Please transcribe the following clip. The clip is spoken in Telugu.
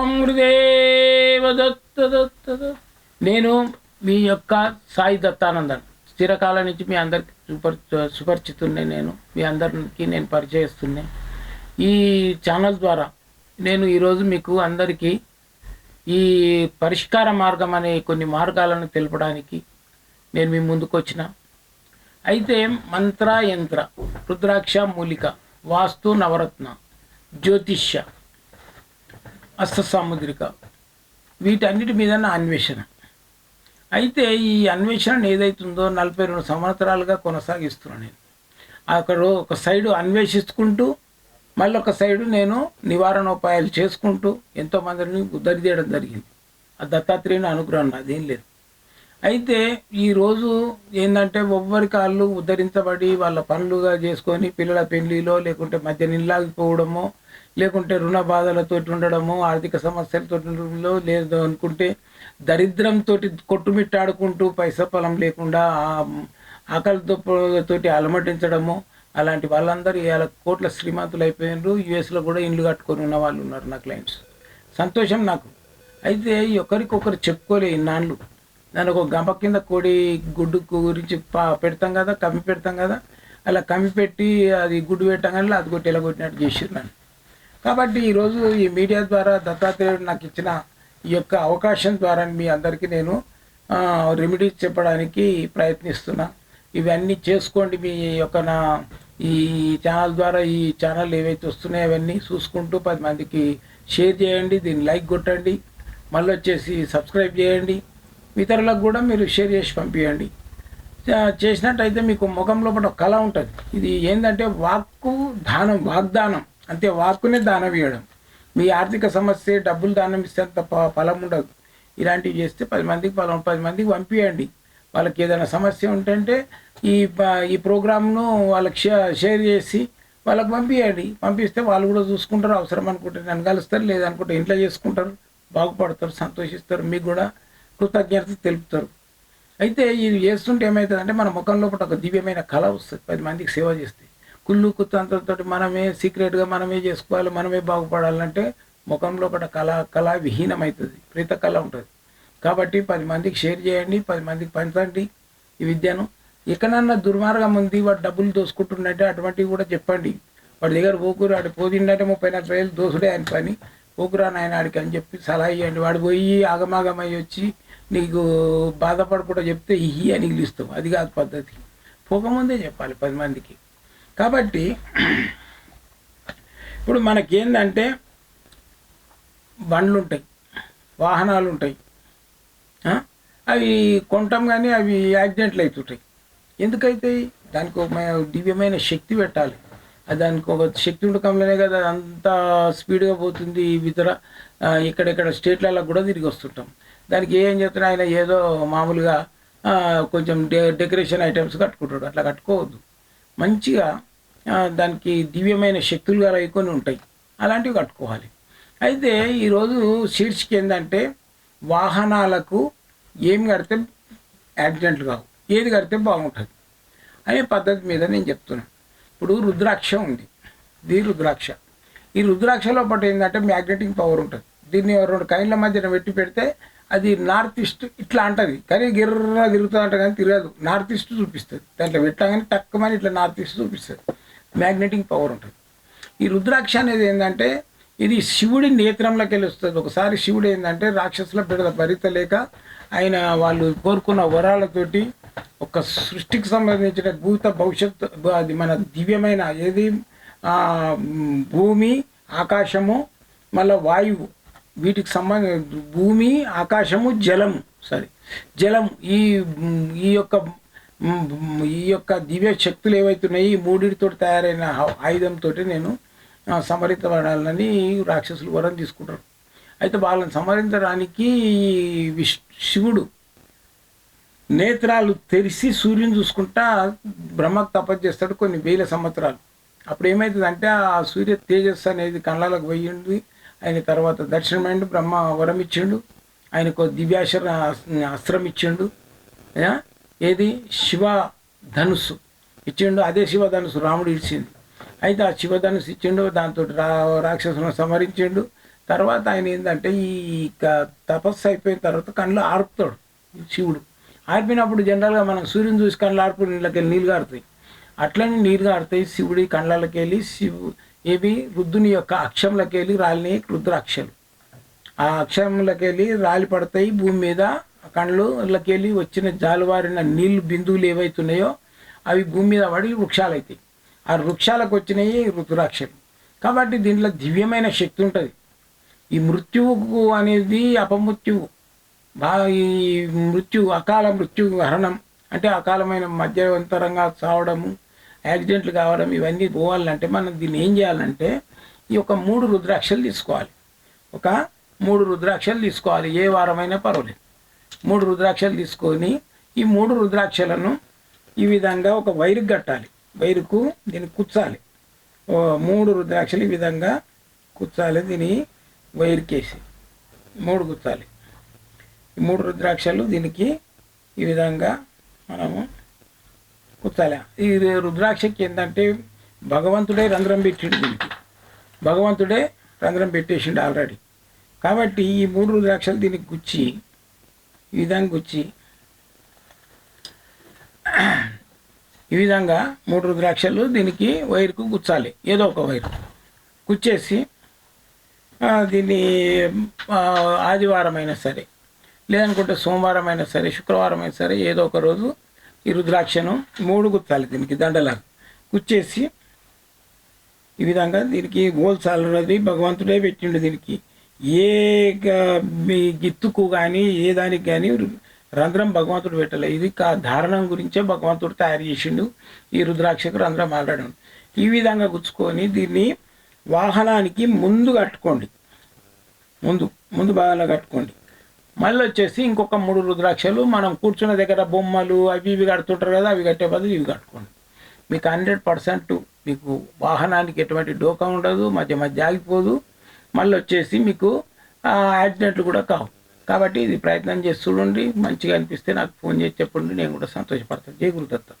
ఓం గురుదేవ దత్త దత్త నేను మీ యొక్క సాయి దత్తానందన్. స్థిరకాల నుంచి మీ అందరికి సుపరి సుపరిచితున్నే నేను. మీ అందరికి నేను పరిచయిస్తున్నా ఈ ఛానల్ ద్వారా నేను ఈరోజు మీకు అందరికీ ఈ పరిష్కార మార్గం అనే కొన్ని మార్గాలను తెలపడానికి నేను మీ ముందుకు వచ్చిన. అయితే మంత్ర యంత్ర రుద్రాక్ష మూలిక వాస్తు నవరత్న జ్యోతిష్య అష్టసాముద్రిక వీటన్నిటి మీద నా అన్వేషణ. అయితే ఈ అన్వేషణ ఏదైతుందో నలభై రెండు సంవత్సరాలుగా కొనసాగిస్తున్నాను నేను. అక్కడ ఒక సైడు అన్వేషించుకుంటూ మళ్ళీ ఒక సైడు నేను నివారణోపాయాలు చేసుకుంటూ ఎంతోమందిని ఉద్ధరించడం జరిగింది. ఆ దత్తాత్రేయుని అనుగ్రహం అదేం లేదు. అయితే ఈరోజు ఏంటంటే ఒవ్వరి కాళ్ళు ఉద్ధరించబడి వాళ్ళ పనులుగా చేసుకొని పిల్లల పెళ్ళిలో లేకుంటే మధ్య నిల్లాగిపోవడమో లేకుంటే రుణ బాధలతో ఉండడము ఆర్థిక సమస్యలతో ఉండడంలో లేదు అనుకుంటే దరిద్రంతో కొట్టుమిట్టాడుకుంటూ పైసా పొలం లేకుండా ఆకలితో తోటి అలమటించడము అలాంటి వాళ్ళందరూ ఇవాళ కోట్ల శ్రీమంతులు అయిపోయినారు. యుఎస్లో కూడా ఇండ్లు కట్టుకొని ఉన్న వాళ్ళు ఉన్నారు నా క్లయింట్స్. సంతోషం నాకు. అయితే ఈ ఒకరికొకరు చెప్పుకోలే ఇన్నాళ్ళు. దాని ఒక గంప కింద కోడి గుడ్డు గురించి పా- పెడతాం కదా కమ్మి పెడతాం కదా అలా కమ్మి పెట్టి అది గుడ్డు పెట్టగానే అది కొట్టి ఎలా కొట్టినట్టు చేసిరు నన్ను. కాబట్టి ఈరోజు ఈ మీడియా ద్వారా దత్తాత్రేయుడు నాకు ఇచ్చిన ఈ యొక్క అవకాశం ద్వారా మీ అందరికీ నేను రెమెడీస్ చెప్పడానికి ప్రయత్నిస్తున్నా. ఇవన్నీ చేసుకోండి మీ యొక్క నా ఈ ఛానల్ ద్వారా ఈ ఛానల్ ఏవైతే వస్తున్నాయో అవన్నీ చూసుకుంటూ పది మందికి షేర్ చేయండి దీన్ని లైక్ కొట్టండి మళ్ళీ వచ్చేసి సబ్స్క్రైబ్ చేయండి ఇతరులకు కూడా మీరు షేర్ చేసి పంపించండి చేసినట్టయితే మీకు ముఖం లోపల ఒక కళ ఉంటుంది. ఇది ఏంటంటే వాక్కు దానం వాగ్దానం. అంతే వాక్కునే దానం ఇవ్వడం. మీ ఆర్థిక సమస్య డబ్బులు దానం ఇస్తే అంత ప- ఫలం ఉండదు. ఇలాంటివి చేస్తే పది మందికి ఫలం పది మందికి పంపించండి వాళ్ళకి ఏదైనా సమస్య ఉంటే ఈ ఈ ప్రోగ్రామ్ను వాళ్ళకి షేర్ చేసి వాళ్ళకి పంపించండి పంపిస్తే వాళ్ళు కూడా చూసుకుంటారు. అవసరం అనుకుంటే నన్ను కలుస్తారు. లేదనుకుంటే ఇంట్లో చేసుకుంటారు. బాగుపడతారు. సంతోషిస్తారు. మీకు కూడా కృతజ్ఞత తెలుపుతారు. అయితే ఇది చేస్తుంటే ఏమవుతుందంటే మన ముఖం లోపల ఒక దివ్యమైన కళ వస్తుంది. పది మందికి సేవ చేస్తే. కుళ్ళు కుత్తంతో మనమే సీక్రెట్గా మనమే చేసుకోవాలి మనమే బాగుపడాలంటే ముఖంలో ఒక కళ కళ విహీనమవుతుంది ప్రీత కళ ఉంటుంది. కాబట్టి పది మందికి షేర్ చేయండి పది మందికి పంచండి ఈ విద్యను. ఎక్కడన్నా దుర్మార్గం ఉంది వాడు డబ్బులు దోసుకుంటున్నట్టే అటువంటివి కూడా చెప్పండి. వాడి దగ్గర పోకురు ఆడు పోదిండంటే ముప్పై నలభై వేలు దోసుడే ఆయన పని. పోకురా నాయన ఆడికి అని చెప్పి సలహా ఇవ్వండి వాడు పోయి ఆగమాగమై వచ్చి నీకు బాధపడకుండా చెప్తే ఇహి అని ఇస్తాం అది కాదు పద్ధతి. పోకముందే చెప్పాలి పది మందికి. కాబట్టి ఇప్పుడు మనకేందంటే బండ్లు ఉంటాయి వాహనాలు ఉంటాయి అవి కొంటాం కానీ అవి యాక్సిడెంట్లు అవుతుంటాయి ఎందుకైతాయి దానికి ఒక దివ్యమైన శక్తి పెట్టాలి. దానికి ఒక శక్తి ఉండకంలోనే కదా అంత స్పీడ్గా పోతుంది ఇతర ఇక్కడెక్కడ స్టేట్లలో కూడా తిరిగి వస్తుంటాం. దానికి ఏం చెప్తున్నా ఆయన ఏదో మామూలుగా కొంచెం డె డెకరేషన్ ఐటమ్స్ కట్టుకుంటాడు. అట్లా కట్టుకోవద్దు. మంచిగా దానికి దివ్యమైన శక్తులు గల కొన్ని ఉంటాయి. అలాంటివి కట్టుకోవాలి. అయితే ఈరోజు శీర్షిక ఏంటంటే వాహనాలకు ఏం కడితే యాక్సిడెంట్లు కావు. ఏది కడితే బాగుంటుంది. అనే పద్ధతి మీద నేను చెప్తున్నాను ఇప్పుడు రుద్రాక్ష ఉంది. ఇది రుద్రాక్ష. ఈ రుద్రాక్షలో పాటు ఏంటంటే మ్యాగ్నెటిక్ పవర్ ఉంటుంది. దీన్ని రెండు కైన్ల మధ్యన పెట్టి పెడితే అది నార్త్ ఈస్ట్ ఇట్లా అంటుంది. కానీ గిర్ర తిరుగుతుంది అంట కానీ తిరగదు. నార్త్ ఈస్ట్ చూపిస్తుంది. దాంట్లో పెట్టగానే తక్కువని ఇట్లా నార్త్ ఈస్ట్ చూపిస్తుంది. మ్యాగ్నెటిక్ పవర్ ఉంటుంది. ఈ రుద్రాక్ష అనేది ఏంటంటే ఇది శివుడి నేత్రంలోకి వెళ్ళి వస్తుంది ఒకసారి శివుడు ఏంటంటే రాక్షసుల బిడద భరితలేక ఆయన వాళ్ళు కోరుకున్న వరాలతోటి ఒక సృష్టికి సంబంధించిన భూత భవిష్యత్తు అది మన దివ్యమైన ఏది? భూమి ఆకాశము మళ్ళీ వాయువు. వీటికి సంబంధించి భూమి ఆకాశము జలము. సారీ జలం ఈ ఈ యొక్క ఈ యొక్క దివ్య శక్తులు ఏవైతున్నాయి ఈ మూడిటితో తయారైన ఆయుధంతో నేను సమరితపడాలని సమరించబడాలని రాక్షసులు వరం తీసుకుంటారు. అయితే వాళ్ళని సమరించడానికి విష్ శివుడు నేత్రాలు తెరిచి సూర్యుని చూసుకుంటా బ్రహ్మకు తపస్సు చేస్తాడు కొన్ని వేల సంవత్సరాలు. అప్పుడు ఏమవుతుందంటే ఆ సూర్య తేజస్సు అనేది కళ్ళలకు పోయింది. ఆయన తర్వాత దర్శనమైండు బ్రహ్మ వరం ఇచ్చిండు. ఆయనకు దివ్యాశర అస్త్రం ఇచ్చిండు. ఏది? శివ ధనుస్సు. ఇచ్చిండు అదే శివ ధనుసు రాముడు ఇచ్చింది అయితే ఆ శివ ధనుసు ఇచ్చిండు దాంతో రా రాక్షసులను సంహరించిండు. తర్వాత ఆయన ఏంటంటే ఈ తపస్సు అయిపోయిన తర్వాత కళ్ళు ఆర్పుతాడు శివుడు. ఆర్పినప్పుడు జనరల్గా మనం సూర్యుని చూసి కళ్ళు ఆర్పు నీళ్ళకి నీళ్ళు కారుతాయి అట్లనే నీరు కారుతాయి శివుడి కళ్ళకి వెళ్ళి శివు ఇవి రుద్దుని యొక్క అక్షంలోకి వెళ్ళి రాలినాయి రుద్రాక్షలు. ఆ అక్షంలోకి వెళ్ళి రాలి పడతాయి భూమి మీద ఆ వెళ్ళి వచ్చిన జాలువారిన నీళ్ళు బిందువులు ఏవైతున్నాయో అవి భూమి మీద పడి వృక్షాలు అవుతాయి ఆ వృక్షాలకు వచ్చినాయి రుతురాక్షలు కాబట్టి దీంట్లో దివ్యమైన శక్తి ఉంటుంది. ఈ మృత్యువుకు అనేది అపమృత్యువు. బాగా ఈ మృత్యు అకాల మృత్యు హరణం అంటే అకాలమైన మధ్యవంతరంగా చావడము యాక్సిడెంట్లు కావడం ఇవన్నీ పోవాలంటే మనం దీన్ని ఏం చేయాలంటే ఈ యొక్క మూడు రుద్రాక్షలు తీసుకోవాలి. ఒక మూడు రుద్రాక్షలు తీసుకోవాలి. ఏ వారమైనా పర్వాలేదు. మూడు రుద్రాక్షలు తీసుకొని ఈ మూడు రుద్రాక్షలను ఈ విధంగా ఒక వైరుకు కట్టాలి. వైరుకు దీన్ని కుచ్చాలి. ఓ మూడు రుద్రాక్షలు ఈ విధంగా కుచ్చాలి దీన్ని వైరుకేసి మూడు కుచ్చాలి. ఈ మూడు రుద్రాక్షలు దీనికి ఈ విధంగా మనము కుచ్చాలి. ఈ రుద్రాక్షకి ఏంటంటే భగవంతుడే రంధ్రం పెట్టిండు దీనికి. భగవంతుడే రంధ్రం పెట్టేసిండు ఆల్రెడీ. కాబట్టి ఈ మూడు రుద్రాక్షలు దీనికి గుచ్చి ఈ విధంగా గుచ్చి ఈ విధంగా మూడు రుద్రాక్షలు దీనికి వైర్కు గుచ్చాలి. ఏదో ఒక వైరు. గుచ్చేసి దీన్ని ఆదివారం అయినా సరే లేదనుకుంటే సోమవారం అయినా సరే శుక్రవారం అయినా సరే ఏదో ఒక రోజు ఈ రుద్రాక్షను మూడు గుచ్చాలి దీనికి దండలాగా. గుచ్చేసి ఈ విధంగా దీనికి గోల్చాలన్నది భగవంతుడే పెట్టిండు దీనికి. ఏ గ- మీ గిత్తుకు కానీ ఏ దానికి కానీ రంధ్రం భగవంతుడు పెట్టలే. ఇది కా ధారణం గురించే భగవంతుడు తయారు చేసిండు. ఈ రుద్రాక్షకు రంధ్రం ఆల్రెడీ ఈ విధంగా గుచ్చుకొని దీన్ని వాహనానికి ముందు కట్టుకోండి. ముందు ముందు భాగంలో కట్టుకోండి. మళ్ళీ వచ్చేసి ఇంకొక మూడు రుద్రాక్షలు మనం కూర్చున్న దగ్గర బొమ్మలు అవి ఇవి కడుతుంటారు కదా అవి కట్టే బదులు ఇవి కట్టుకోండి. మీకు హండ్రెడ్ పర్సెంట్ మీకు వాహనానికి ఎటువంటి డోకా ఉండదు మధ్య మధ్య ఆగిపోదు. మళ్ళీ వచ్చేసి మీకు యాక్సిడెంట్లు కూడా కావు. కాబట్టి ఇది ప్రయత్నం చేసి చూడండి. మంచిగా అనిపిస్తే నాకు ఫోన్ చేసి చెప్పండి. నేను కూడా సంతోషపడతాను. జై గురుదత్త.